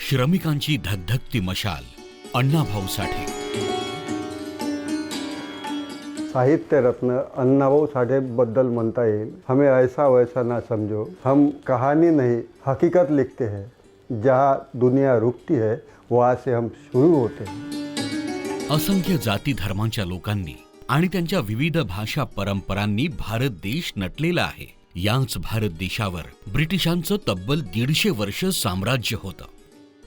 श्रमिकांची धगधगती मशाल अण्णाभाऊ साठे. साहित्य रत्न अन्नाभाऊ साठे बद्दल म्हणता येईल. हमें ऐसा वैसा ना समझो. हम कहानी नहीं हकीकत लिखते हैं. जहाँ दुनिया रुकती है वहाँ से हम शुरू होते हैं. असंख्य जाती धर्मांच्या लोकांनी आणि त्यांच्या विविध भाषा परंपरांनी भारत देश नटलेला आहे. याच भारत देशावर ब्रिटिशांचं तब्बल दीडशे वर्ष साम्राज्य होतं.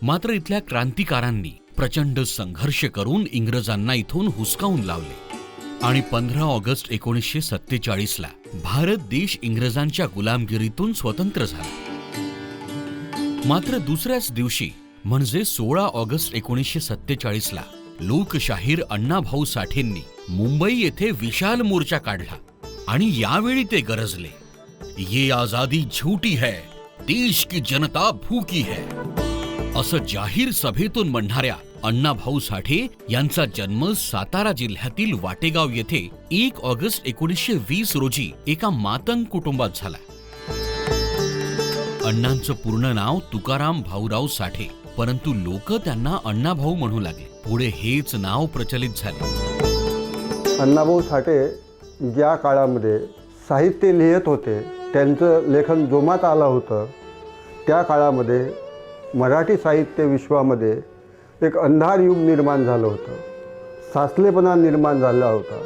मात्र इथल्या क्रांतिकारांनी प्रचंड संघर्ष करून इंग्रजांना इथून हुसकावून लावले. आणि पंधरा ऑगस्ट एकोणीसशे सत्तेचाळीसला भारत देश इंग्रजांच्या गुलामगिरीतून स्वतंत्र झाला. मात्र दुसऱ्याच दिवशी म्हणजे सोळा ऑगस्ट एकोणीसशे सत्तेचाळीसला लोकशाहीर अण्णाभाऊ साठेंनी मुंबई येथे विशाल मोर्चा काढला आणि यावेळी ते गरजले. ये आजादी झूटी है देश की जनता भूकी है. असं जाहीर सभेतून म्हणणाऱ्या अण्णाभाऊ साठे यांचा जन्म सातारा जिल्ह्यातील वाटेगाव येथे एक ऑगस्ट एकोणीसशे वीस रोजी एका मातंग कुटुंबात झाला. अण्णांचं पूर्ण नाव तुकाराम भाऊराव साठे परंतु लोक त्यांना अण्णाभाऊ म्हणू लागले. पुढे हेच नाव प्रचलित झाले. अण्णाभाऊ साठे ज्या काळामध्ये साहित्य लिहित होते त्यांचं लेखन जोमात आलं होतं त्या काळामध्ये मराठी साहित्य विश्वामध्ये एक अंधार युग निर्माण झालं होतं. साचलेपणा निर्माण झाला होता.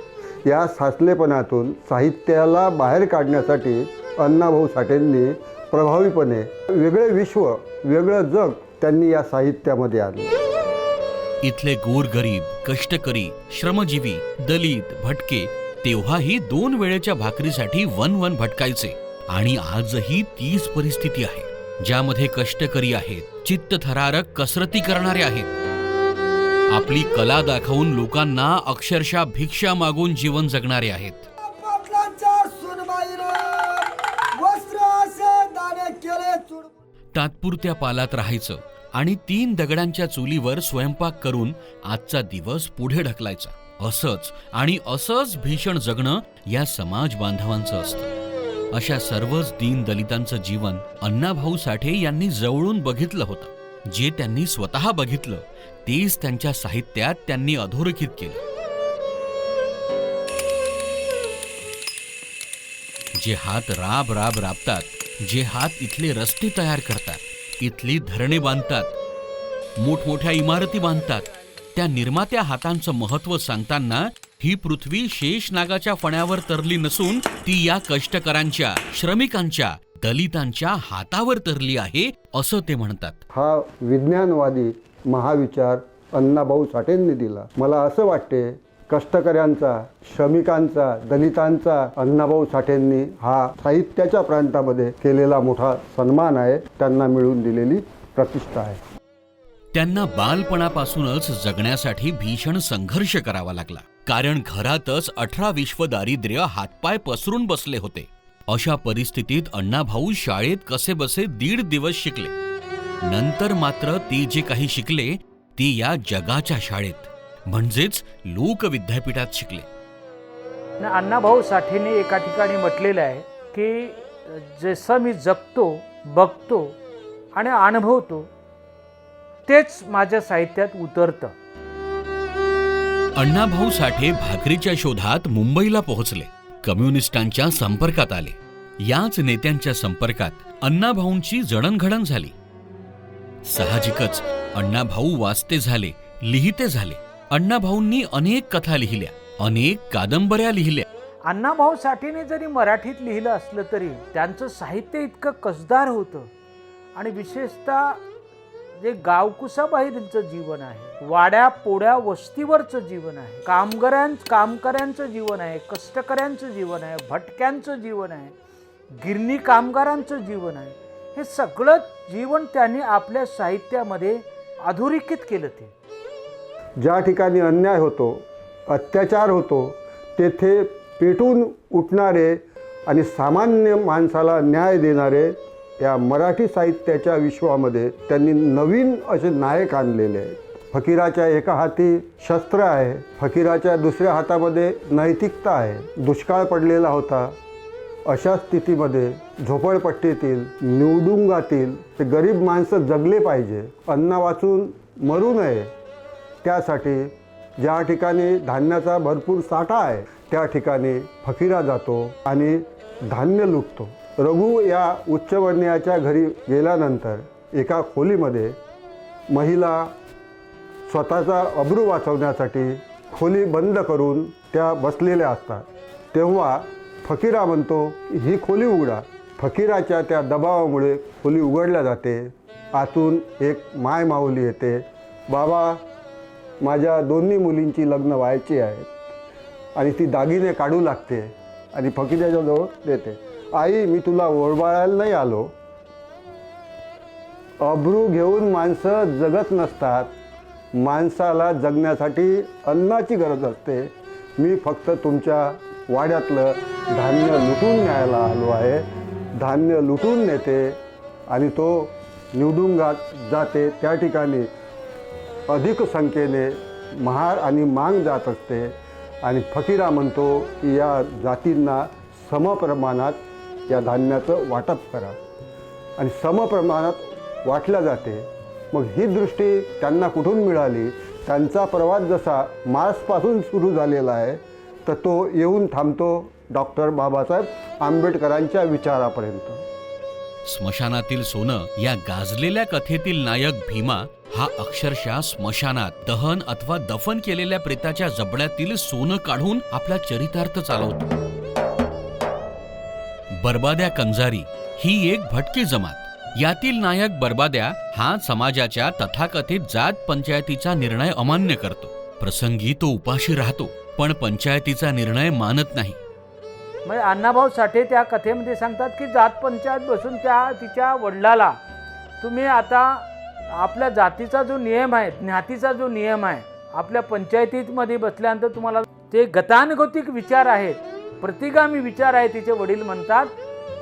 या साचलेपणातून साहित्याला बाहेर काढण्यासाठी अण्णाभाऊ साठेंनी प्रभावीपणे वेगळे विश्व वेगळं जग त्यांनी या साहित्यामध्ये आणलं. इथले गोरगरीब कष्टकरी श्रमजीवी दलित भटके तेव्हाही दोन वेळेच्या भाकरीसाठी वन वन भटकायचे. आणि आजही तीच परिस्थिती आहे. ज्यामध्ये कष्टकरी आहेत चित्तथरारक कसरती करणारे आहेत. आपली कला दाखवून लोकांना अक्षरशः भिक्षा मागून जीवन जगणारे आहेत. तात्पुरत्या पालात राहायचं आणि तीन दगडांच्या चुलीवर स्वयंपाक करून आजचा दिवस पुढे ढकलायचा. असंच आणि असंच भीषण जगणं या समाज बांधवांचं असतं. अशा सर्वच दीन दलितांचं जीवन अण्णाभाऊ साठे यांनी जवळून बघितलं होतं. जे त्यांनी स्वतः बघितलं तेच त्यांच्या साहित्यात त्यांनी अधोरेखित केलं. जे हात राब राब राबतात जे हात इथले रस्ते तयार करतात इथली धरणे बांधतात मोठमोठ्या इमारती बांधतात त्या निर्मात्या हातांचं महत्त्व सांगताना ही पृथ्वी शेष नागाच्या फण्यावर तरली नसून ती या कष्टकरांच्या श्रमिकांच्या दलितांच्या हातावर तरली आहे असं ते म्हणतात. हा विज्ञानवादी महाविचार अण्णाभाऊ साठेंनी दिला. मला असं वाटते कष्टकऱ्यांचा श्रमिकांचा दलितांचा अण्णाभाऊ साठेंनी हा साहित्याच्या प्रांतामध्ये केलेला मोठा सन्मान आहे त्यांना मिळवून दिलेली प्रतिष्ठा आहे. त्यांना बालपणापासूनच जगण्यासाठी भीषण संघर्ष करावा लागला. कारण घरातच अठरा विश्व दारिद्र्य हातपाय पसरून बसले होते. अशा परिस्थितीत अण्णाभाऊ शाळेत कसे बसे दीड दिवस शिकले. नंतर मात्र ते जे काही शिकले ते या जगाच्या शाळेत. म्हणजेच लोक विद्यापीठात शिकले. न अण्णाभाऊ साठेने एका ठिकाणी म्हटलेलं आहे की जसं मी जगतो बघतो आणि अनुभवतो तेच माझ्या साहित्यात उतरतं. अण्णाभाऊ साठे भाकरीच्या शोधात मुंबईला पोहोचले. कम्युनिस्टांच्या संपर्कात आले. याच नेत्यांच्या संपर्कात अण्णाभाऊंची जडणघडण झाली. साहजिकच अण्णाभाऊ वाचते झाले लिहिते झाले. अण्णाभाऊंनी अनेक कथा लिहिल्या अनेक कादंबऱ्या लिहिल्या. अण्णाभाऊ साठेने जरी मराठीत लिहिलं असलं तरी त्यांचं साहित्य इतकं कसदार होतं. आणि विशेषतः जे गावकुसाबाहेरचं जीवन आहे वाड्या पोड्या वस्तीवरचं जीवन आहे कामगारां कामकऱ्यांचं जीवन आहे कष्टकऱ्यांचं जीवन आहे भटक्यांचं जीवन आहे गिरणी कामगारांचं जीवन आहे हे सगळं जीवन त्यांनी आपल्या साहित्यामध्ये अधोरेखित केलं ते. ज्या ठिकाणी अन्याय होतो अत्याचार होतो तेथे पेटून उठणारे आणि सामान्य माणसाला न्याय देणारे या मराठी साहित्याच्या विश्वामध्ये त्यांनी नवीन असे नायक आणलेले आहेत. फकीराच्या एका हाती शस्त्र आहे फकीराच्या दुसऱ्या हातामध्ये नैतिकता आहे. दुष्काळ पडलेला होता. अशा स्थितीमध्ये झोपडपट्टीतील निवडुंगातील ते गरीब माणसं जगले पाहिजे अन्न वाचून मरू नये. त्यासाठी ज्या ठिकाणी धान्याचा भरपूर साठा आहे त्या ठिकाणी फकीरा जातो आणि धान्य लुटतो. रघु या उच्चवर्णीयाच्या घरी गेल्यानंतर एका खोलीमध्ये महिला स्वतःचा अब्रू वाचवण्यासाठी खोली बंद करून त्या बसलेल्या असतात. तेव्हा फकीरा म्हणतो ही खोली उघडा. फकीराच्या त्या दबावामुळे खोली उघडल्या जाते. आतून एक माय माऊली येते. बाबा माझ्या दोन्ही मुलींची लग्न व्हायची आहेत. आणि ती दागिने काढू लागते आणि फकीराच्याजवळ देते. आई मी तुला ओरबाळायला नाही आलो. अब्रू घेऊन माणसं जगत नसतात. माणसाला जगण्यासाठी अन्नाची गरज असते. मी फक्त तुमच्या वाड्यातलं धान्य लुटून न्यायला आलो आहे. धान्य लुटून नेते आणि तो निवडुंगात जाते. त्या ठिकाणी अधिक संख्येने महार आणि मांग जात असते. आणि फकीरा म्हणतो की या जातींना समप्रमाणात या धान्याचं वाटप करा. आणि समप्रमाणात वाटल्या जाते. मग ही दृष्टी त्यांना कुठून मिळाली? त्यांचा प्रवास जसा मार्सपासून सुरू झालेला आहे तर तो येऊन थांबतो डॉक्टर बाबासाहेब आंबेडकरांच्या विचारापर्यंत. स्मशानातील सोनं या गाजलेल्या कथेतील नायक भीमा हा अक्षरशः स्मशानात दहन अथवा दफन केलेल्या प्रेताच्या जबड्यातील सोनं काढून आपला चरितार्थ चालवतो. बरबाद्या कंजारी ही एक भटकी जमात. यातील नायक बरबाद्या हा समाजाच्या तथाकथित जात पंचायतीचा निर्णय अमान्य करतो. प्रसंगी तो उपाशी राहतो पण पंचायतीचा निर्णय मानत नाही. म्हणजे अण्णाभाऊ साठे त्या कथेमध्ये सांगतात की जात पंचायत बसून त्या तिच्या वडिलाला तुम्ही आता आपल्या जातीचा जो नियम आहे ज्ञातीचा जो नियम आहे आपल्या पंचायतीमध्ये बसल्यानंतर तुम्हाला ते गतानुगतिक विचार आहेत प्रतिगामी विचार आहे तिचे वडील म्हणतात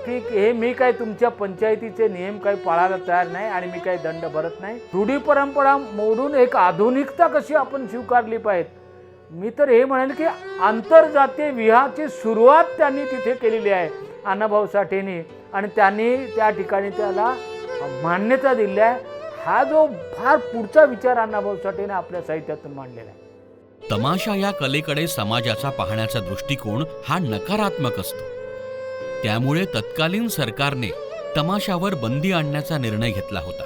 की हे मी काय तुमच्या पंचायतीचे नियम काही पाळायला तयार नाही आणि मी काही दंड भरत नाही? रूढी परंपरा मोडून एक आधुनिकता कशी आपण स्वीकारली पाहिजे? मी तर हे म्हणेल की आंतरजातीय विवाहाची सुरुवात त्यांनी तिथे केलेली आहे अण्णाभाऊ साठेने. आणि त्यांनी त्या ठिकाणी त्याला मान्यता दिली आहे. हा जो फार पुढचा विचार अण्णाभाऊ साठेने आपल्या साहित्यातून मांडलेला आहे. तमाशा या कलेकडे समाजाचा पाहण्याचा दृष्टिकोन हा नकारात्मक असतो. त्यामुळे तत्कालीन सरकारने तमाशावर बंदी आणण्याचा निर्णय घेतला होता.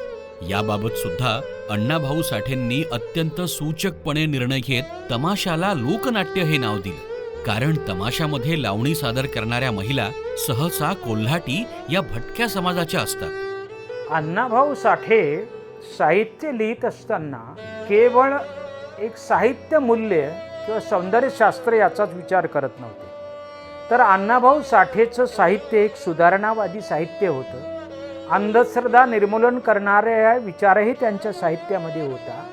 याबाबत सुद्धा अण्णाभाऊ साठेंनी अत्यंत सूचकपणे निर्णय घेत तमाशाला लोकनाट्य हे नाव दिलं. कारण तमाशामध्ये लावणी सादर करणाऱ्या महिला सहसा कोल्हाटी या भटक्या समाजाच्या असतात. अण्णाभाऊ साठे साहित्य लिहित असताना केवळ एक साहित्य मूल्य किंवा सौंदर्यशास्त्र याचाच विचार करत नव्हते. तर अण्णाभाऊ साठेचं साहित्य एक सुधारणावादी साहित्य होतं. अंधश्रद्धा निर्मूलन करणाऱ्या विचारही त्यांच्या साहित्यामध्ये होता.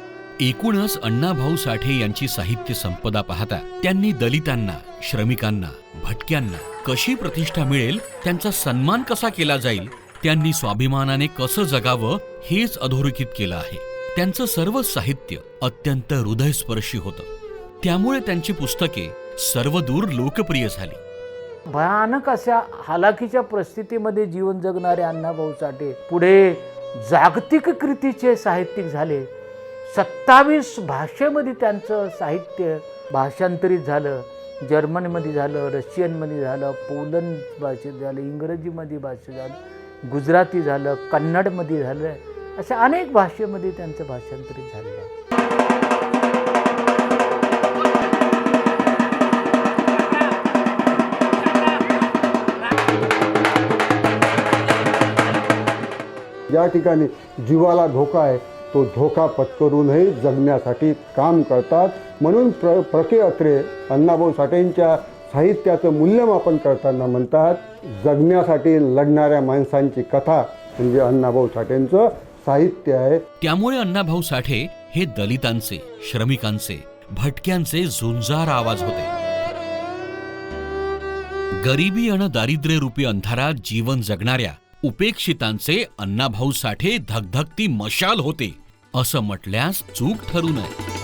एकूणच अण्णाभाऊ साठे यांची साहित्य संपदा पाहता त्यांनी दलितांना श्रमिकांना भटक्यांना कशी प्रतिष्ठा मिळेल त्यांचा सन्मान कसा केला जाईल त्यांनी स्वाभिमानाने कसं जगावं हेच अधोरेखित केलं आहे. त्यांचं सर्व साहित्य अत्यंत हृदयस्पर्शी होतं. त्यामुळे त्यांची पुस्तके सर्वदूर लोकप्रिय झाली. भयानक अशा हालाकीच्या परिस्थितीमध्ये जीवन जगणारे अण्णाभाऊ साठे पुढे जागतिक कृतीचे साहित्यिक झाले. सत्तावीस भाषेमध्ये त्यांचं साहित्य भाषांतरित झालं. जर्मनमध्ये झालं रशियनमध्ये झालं पोलंड भाषेत झालं इंग्रजीमध्ये भाषेत झालं गुजराती झालं कन्नडमध्ये झालं. अशा अनेक भाषेमध्ये त्यांचं भाषांतरित झालेलं आहे. ज्या ठिकाणी जीवाला धोका आहे तो धोका पत्करूनही जगण्यासाठी काम करतात. म्हणून प्र प्रके अत्रे अण्णाभाऊ साठेंच्या साहित्याचं मूल्यमापन करताना म्हणतात जगण्यासाठी लढणाऱ्या माणसांची कथा म्हणजे अण्णाभाऊ साठेंचं साहित्य आहे. त्यामुळे अण्णाभाऊ साठे हे दलितांचे श्रमिकांचे भटक्यांचे झुंजार आवाज होते. गरिबी आणि दारिद्र्य रूपी अंधारात जीवन जगणाऱ्या उपेक्षितांचे अण्णाभाऊ साठे धगधगती मशाल होते असं म्हटल्यास चूक ठरू नये.